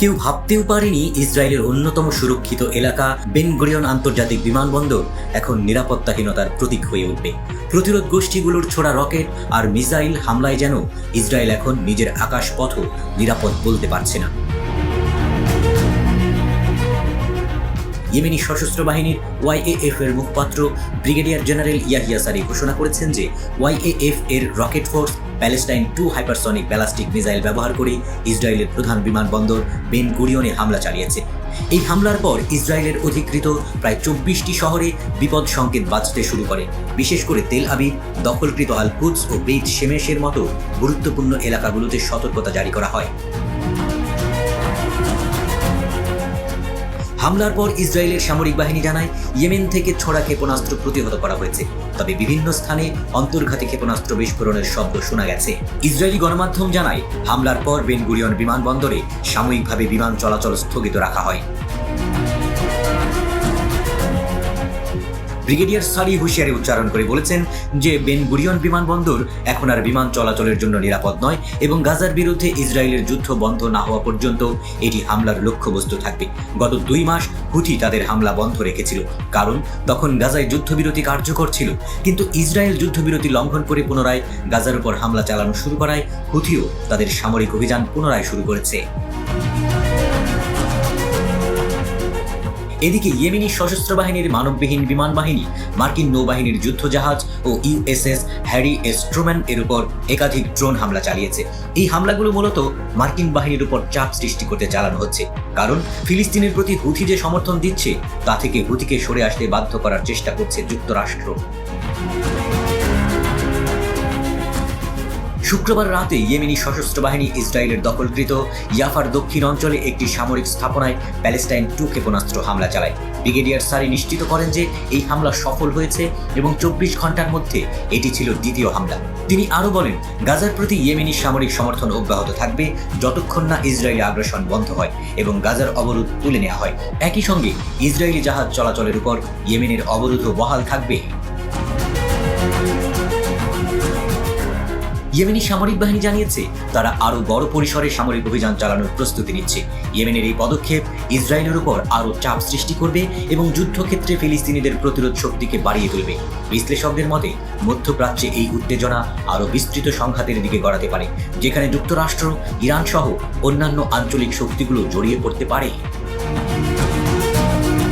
কেউ ভাবতেও পারেনি ইসরায়েলের অন্যতম সুরক্ষিত এলাকা বেনগুরিয়ন আন্তর্জাতিক বিমানবন্দর এখন নিরাপত্তাহীনতার প্রতীক হয়ে উঠবে। প্রতিরোধ গোষ্ঠীগুলোর ছোড়া রকেট আর মিসাইল হামলায় যেন ইসরায়েল এখন নিজের আকাশপথও নিরাপদ বলতে পারছে না। ইয়েমেনি সশস্ত্র বাহিনীর ওয়াইএএফ এর মুখপাত্র ব্রিগেডিয়ার জেনারেল ইয়াহিয়া সারি ঘোষণা করেছেন যে ওয়াইএএফ এর rocket force Palestine two hypersonic ballistic missile ব্যবহার করে ইসরায়েলের প্রধান বিমানবন্দর বেন গুরিয়নে হামলা চালিয়েছে। এই হামলার পর ইসরায়েলের অধিকৃত প্রায় চব্বিশটি শহরে বিপদ সংকেত বাজতে শুরু করে। বিশেষ করে তেল আবিব, দখলকৃত আল কুদস ও বেইত শেমেশের মতো গুরুত্বপূর্ণ এলাকাগুলোতে সতর্কতা জারি করা হয়। হামলার পর ইসরায়েলের সামরিক বাহিনী জানায়, ইয়েমেন থেকে ছড়া ক্ষেপণাস্ত্র প্রতিহত করা হয়েছে। তবে বিভিন্ন স্থানে অন্তর্ঘাতী ক্ষেপণাস্ত্র বিস্ফোরণের শব্দ শোনা গেছে। ইসরায়েলি গণমাধ্যম জানায়, হামলার পর বেনগুরিয়ন বিমানবন্দরে সাময়িকভাবে বিমান চলাচল স্থগিত রাখা হয়। ব্রিগেডিয়ার সারি হুঁশিয়ারি উচ্চারণ করে বলেছেন যে বেন গুরিয়ন বিমানবন্দর এখন আর বিমান চলাচলের জন্য নিরাপদ নয় এবং গাজার বিরুদ্ধে ইসরায়েলের যুদ্ধ বন্ধ না হওয়া পর্যন্ত এটি হামলার লক্ষ্যবস্তু থাকবে। গত দুই মাস হুথি তাদের হামলা বন্ধ রেখেছিল। কারণ, তখন গাজায় যুদ্ধবিরতি কার্যকর ছিল, কিন্তু ইসরায়েল যুদ্ধবিরতি লঙ্ঘন করে পুনরায় গাজার উপর হামলা চালানো শুরু করায় হুথিও তাদের সামরিক অভিযান পুনরায় শুরু করেছে। এদিকে ইয়েমেনি সশস্ত্র বাহিনীর মানববিহীন বিমান বাহিনী, মার্কিন নৌবাহিনীর যুদ্ধজাহাজ ও ইউএসএস হ্যারি এস ট্রুম্যান এর উপর একাধিক ড্রোন হামলা চালিয়েছে। এই হামলাগুলো মূলত মার্কিন বাহিনীর উপর চাপ সৃষ্টি করতে চালানো হচ্ছে। কারণ ফিলিস্তিনের প্রতি হুথি যে সমর্থন দিচ্ছে, তা থেকে হুথিকে সরে আসতে বাধ্য করার চেষ্টা করছে যুক্তরাষ্ট্র। শুক্রবার রাতে ইয়েমেনি সশস্ত্র বাহিনী ইসরায়েলের দখলকৃত ইয়াফার দক্ষিণ অঞ্চলে একটি সামরিক স্থাপনায় প্যালেস্টাইন টু ক্ষেপণাস্ত্র হামলা চালায়। ব্রিগেডিয়ার সারি নিশ্চিত করেন যে এই হামলা সফল হয়েছে এবং চব্বিশ ঘণ্টার মধ্যে এটি ছিল দ্বিতীয় হামলা। তিনি আরও বলেন, গাজার প্রতি ইয়েমেনি সামরিক সমর্থন অব্যাহত থাকবে যতক্ষণ না ইসরায়েলি আগ্রাসন বন্ধ হয় এবং গাজার অবরোধ তুলে নেওয়া হয়। একই সঙ্গে ইসরায়েলি জাহাজ চলাচলের উপর ইয়েমেনের অবরোধও বহাল থাকবে। ইয়েমেনি সামরিক বাহিনী জানিয়েছে, তারা আরও বড় পরিসরে সামরিক অভিযান চালানোর প্রস্তুতি নিচ্ছে। ইয়েমেনের এই পদক্ষেপ ইসরায়েলের উপর আরও চাপ সৃষ্টি করবে এবং যুদ্ধক্ষেত্রে ফিলিস্তিনিদের প্রতিরোধ শক্তিকে বাড়িয়ে তুলবে। বিশ্লেষকদের মতে, মধ্যপ্রাচ্যে এই উত্তেজনা আরও বিস্তৃত সংঘাতের দিকে গড়াতে পারে, যেখানে যুক্তরাষ্ট্র ইরান সহ অন্যান্য আঞ্চলিক শক্তিগুলো জড়িয়ে পড়তে পারে।